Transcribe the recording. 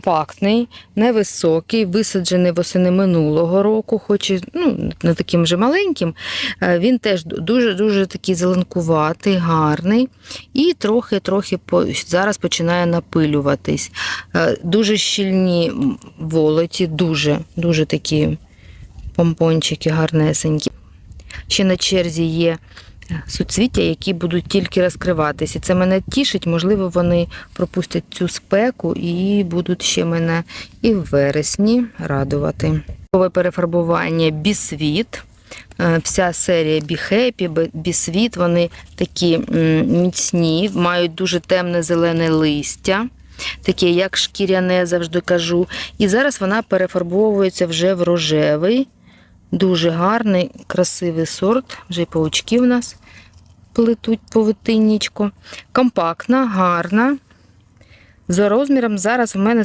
компактний, невисокий, висаджений восени минулого року, хоч і ну, не таким вже маленьким. Е, Він теж дуже-дуже такий зеленкуватий, гарний. І трохи-трохи зараз починає напилюватись. Е, Дуже щільні волоті, дуже, дуже такі помпончики гарнесенькі. Ще на черзі є суцвіття, які будуть тільки розкриватися. Це мене тішить, можливо, вони пропустять цю спеку і будуть ще мене і в вересні радувати. Нове перефарбування бісвіт. Е, Вся серія Be Happy, бісвіт, вони такі міцні, мають дуже темне зелене листя, таке як шкіряне, завжди кажу. І зараз вона перефарбовується вже в рожевий. Дуже гарний, красивий сорт. Вже й паучки в нас плетуть по витиннічку. Компактна, гарна. За розміром зараз в мене